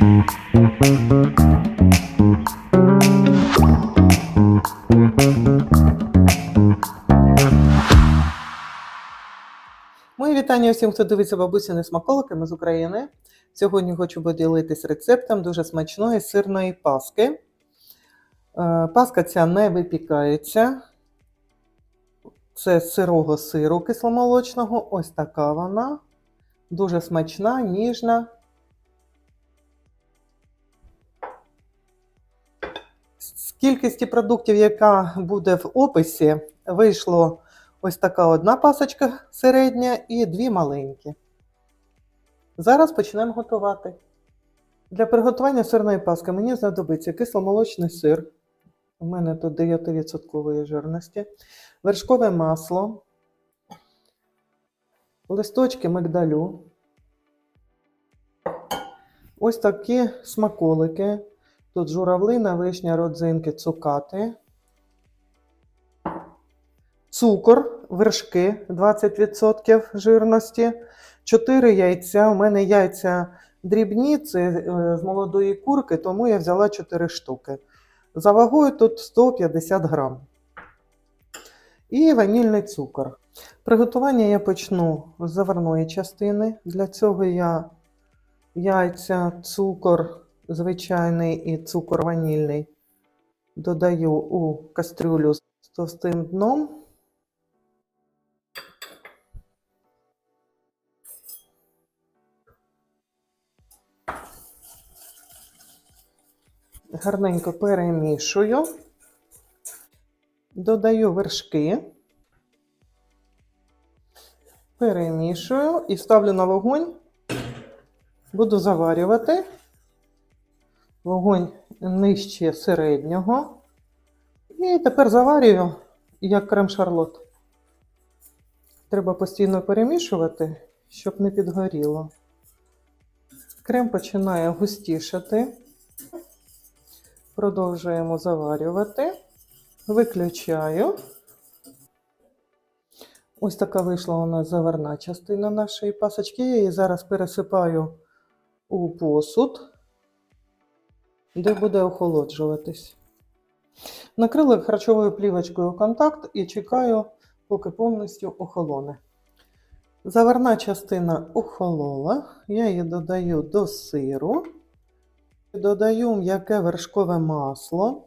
Мої вітання всім, хто дивиться бабусіни смаколики, ми з України. Сьогодні хочу поділитись рецептом дуже смачної сирної паски. Е, Паска ця не випікається. Це сирого сиру кисломолочного. Ось така вона. Дуже смачна, ніжна. Кількості продуктів, яка буде в описі, вийшло ось така одна пасочка середня і дві маленькі. Зараз почнемо готувати. Для приготування сирної паски мені знадобиться кисломолочний сир. У мене тут 9% жирності, вершкове масло, листочки мигдалю, ось такі смаколики. Тут журавлина, вишня, родзинки, цукати, цукор, вершки 20% жирності, 4 яйця. У мене яйця дрібні, це е, з молодої курки, тому я взяла 4 штуки. За вагою тут 150 грам. І ванільний цукор. Приготування я почну з заварної частини. Для цього я яйця, цукор звичайний і цукор ванільний додаю у кастрюлю з товстим дном. Гарненько перемішую, додаю вершки, перемішую і ставлю на вогонь, буду заварювати. Вогонь нижче середнього. І тепер заварюю як крем-шарлот. Треба постійно перемішувати, щоб не підгоріло. Крем починає густішати. Продовжуємо заварювати. Виключаю. Ось така вийшла у нас заварна частина нашої пасочки. Я її зараз пересипаю у посуд де буде охолоджуватись. Накрила харчовою плівочкою контакт і чекаю, поки повністю охолоне. Заварна частина охолола, я її додаю до сиру, додаю м'яке вершкове масло.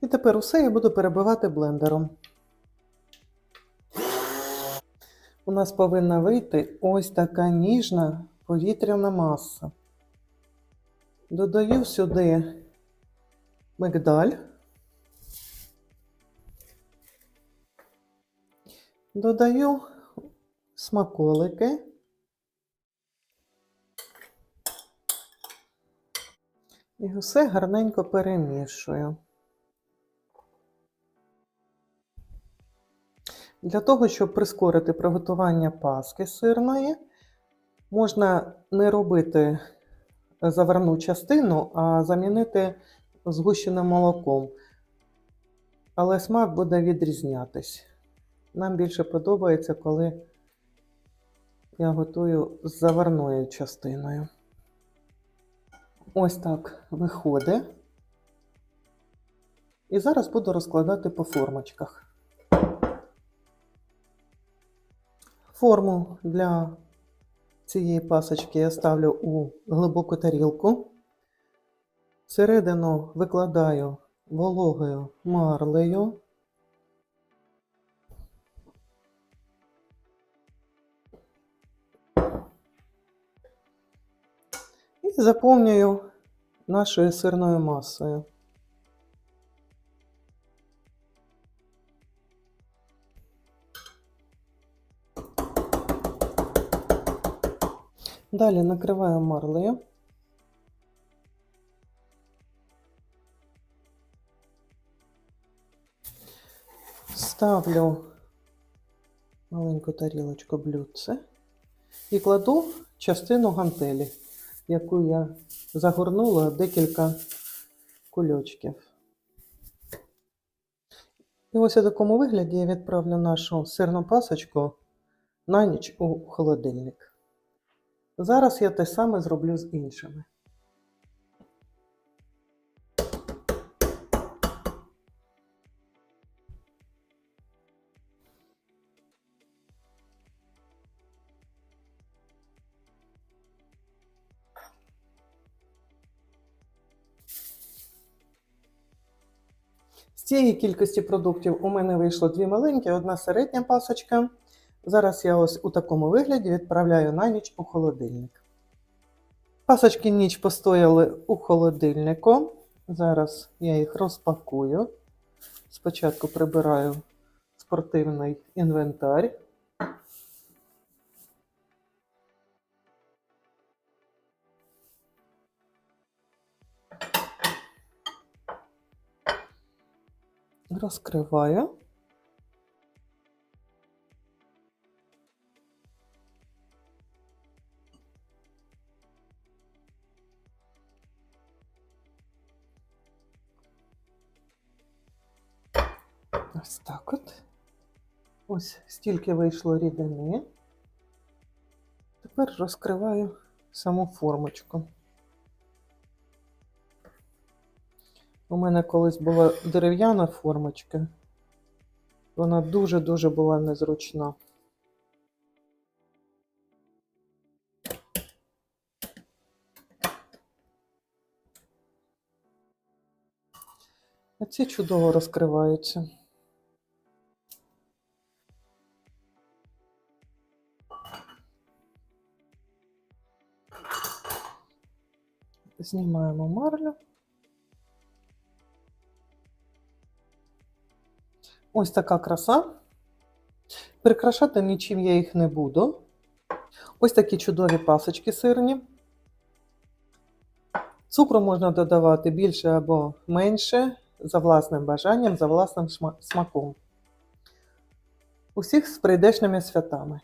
І тепер усе я буду перебивати блендером. У нас повинна вийти ось така ніжна повітряна маса. Додаю сюди мигдаль. Додаю смаколики. І все гарненько перемішую. Для того, щоб прискорити приготування паски сирної, можна не робити заварну частину, а замінити згущеним молоком. Але смак буде відрізнятись. Нам більше подобається, коли я готую з заварною частиною. Ось так виходить. І зараз буду розкладати по формочках. Форму для цієї пасочки я ставлю у глибоку тарілку. Всередину викладаю вологою марлею. І заповнюю нашою сирною масою. Далі накриваю марлею. Ставлю маленьку тарілочку блюдце і кладу частину гантелі, яку я загорнула декілька кульочків. І ось у такому вигляді я відправлю нашу сирну пасочку на ніч у холодильник. Зараз я те саме зроблю з іншими. З цієї кількості продуктів у мене вийшло дві маленькі, одна середня пасочка. Зараз я ось у такому вигляді відправляю на ніч у холодильник. Пасочки ніч постояли у холодильнику. Зараз я їх розпакую. Спочатку прибираю спортивний інвентар. Розкриваю. Ось так от. Ось стільки вийшло рідини. Тепер розкриваю саму формочку. У мене колись була дерев'яна формочка. Вона дуже-дуже була незручна. А ці чудово розкриваються. Знімаємо марлю. Ось така краса. Прикрашати нічим я їх не буду. Ось такі чудові пасочки сирні. Цукру можна додавати більше або менше, за власним бажанням, за власним смаком. Усіх з прийдешніми святами.